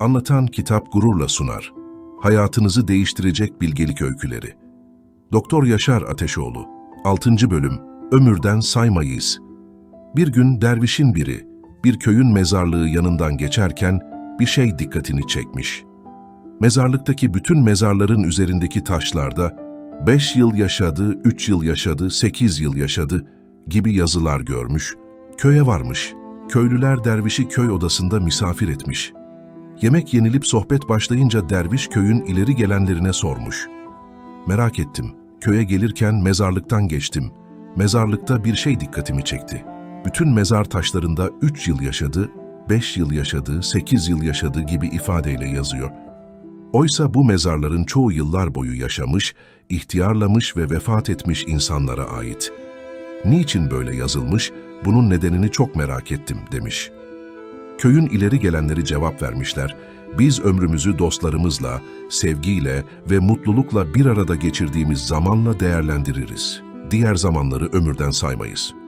Anlatan kitap gururla sunar. Hayatınızı değiştirecek bilgelik öyküleri. Doktor Yaşar Ateşoğlu 6. Bölüm Ömürden saymayız. Bir gün dervişin biri, bir köyün mezarlığı yanından geçerken bir şey dikkatini çekmiş. Mezarlıktaki bütün mezarların üzerindeki taşlarda 5 yıl yaşadı, 3 yıl yaşadı, 8 yıl yaşadı gibi yazılar görmüş. Köye varmış. Köylüler dervişi köy odasında misafir etmiş. Yemek yenilip sohbet başlayınca derviş köyün ileri gelenlerine sormuş. Merak ettim. Köye gelirken mezarlıktan geçtim. Mezarlıkta bir şey dikkatimi çekti. Bütün mezar taşlarında 3 yıl yaşadı, 5 yıl yaşadı, 8 yıl yaşadı gibi ifadeyle yazıyor. Oysa bu mezarların çoğu yıllar boyu yaşamış, ihtiyarlamış ve vefat etmiş insanlara ait. Niçin böyle yazılmış, bunun nedenini çok merak ettim demiş. Köyün ileri gelenleri cevap vermişler. Biz ömrümüzü dostlarımızla, sevgiyle ve mutlulukla bir arada geçirdiğimiz zamanla değerlendiririz. Diğer zamanları ömürden saymayız.''